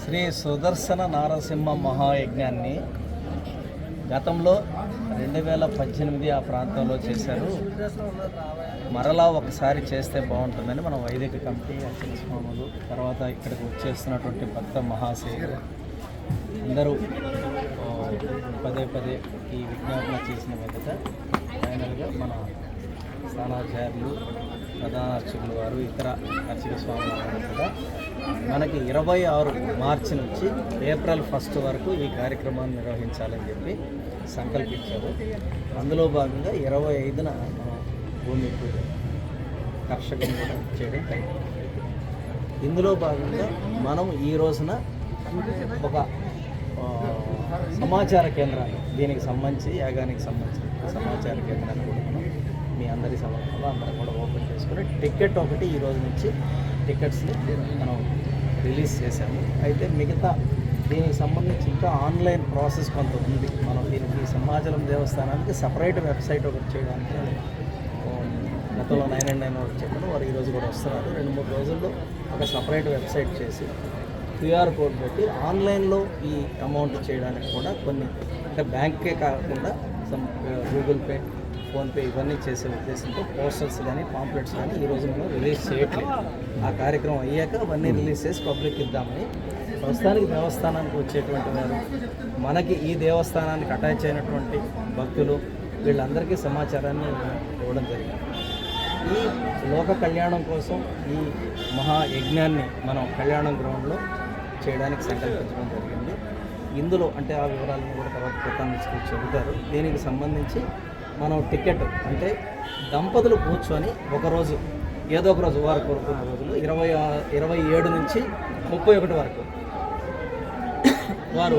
శ్రీ సుదర్శన నారసింహ మహాయజ్ఞాన్ని గతంలో రెండు వేల పద్దెనిమిది ఆ ప్రాంతంలో చేశారు. మరలా ఒకసారి చేస్తే బాగుంటుందని మన వైదిక కమిటీ అర్చన స్వాములు తర్వాత ఇక్కడికి వచ్చేస్తున్నటువంటి భక్త మహాశయులు అందరూ పదే పదే ఈ విజ్ఞాపన చేసిన మీదట ఫైనల్గా మన స్థానాచార్యులు ప్రధాన అర్చకులు వారు ఇతర అర్చక స్వామి వారు కూడా మనకి ఇరవై ఆరు మార్చి నుంచి ఏప్రిల్ ఫస్ట్ వరకు ఈ కార్యక్రమాన్ని నిర్వహించాలని చెప్పి సంకల్పించారు. అందులో భాగంగా ఇరవై ఐదున భూమి పూజ కర్షకం కూడా చేయడం ఇందులో భాగంగా మనం ఈ రోజున ఒక సమాచార కేంద్రాన్ని దీనికి సంబంధించి యాగానికి సంబంధించి సమాచార కేంద్రాన్ని కూడా మనం మీ అందరం కూడా ఓపెన్ చేసుకుని టికెట్ ఒకటి ఈరోజు నుంచి టికెట్స్ని మనం రిలీజ్ చేశాము. అయితే మిగతా దీనికి సంబంధించి ఇంకా ఆన్లైన్ ప్రాసెస్ కొంత ఉంది. మనం దీనికి సింహాచలం దేవస్థానానికి సపరేట్ వెబ్సైట్ ఒకటి చేయడానికి గతంలో నైన్ అండ్ నైన్ ఒకటి చెప్పాను వారు ఈరోజు కూడా వస్తున్నారు. రెండు మూడు రోజుల్లో ఒక సపరేట్ వెబ్సైట్ చేసి క్యూఆర్ కోడ్ పెట్టి ఆన్లైన్లో ఈ అమౌంట్ చేయడానికి కూడా కొన్ని అంటే బ్యాంకే కాకుండా సమ్ గూగుల్ పే ఫోన్పే ఇవన్నీ చేసే ఉద్దేశంతో పోస్టర్స్ కానీ పాంప్లెట్స్ కానీ ఈరోజు మనం రిలీజ్ చేయట్లేదు. ఆ కార్యక్రమం అయ్యాక అవన్నీ రిలీజ్ చేసి పబ్లిక్ ఇద్దామని ప్రస్తుతానికి దేవస్థానానికి వచ్చేటువంటి వారు మనకి ఈ దేవస్థానానికి అటాచ్ అయినటువంటి భక్తులు వీళ్ళందరికీ సమాచారాన్ని ఇవ్వడం జరిగింది. ఈ లోక కళ్యాణం కోసం ఈ మహాయజ్ఞాన్ని మనం కళ్యాణం గ్రౌండ్లో చేయడానికి సంకల్పించడం జరిగింది. ఇందులో అంటే ఆ వివరాలను కూడా తర్వాత క్రితం చెబుతారు. దీనికి సంబంధించి మనం టికెట్ అంటే దంపతులు కూర్చొని ఒకరోజు ఏదో ఒక రోజు వారు కోరుకున్న రోజులు ఇరవై ఇరవై ఏడు నుంచి ముప్పై ఒకటి వరకు. వారు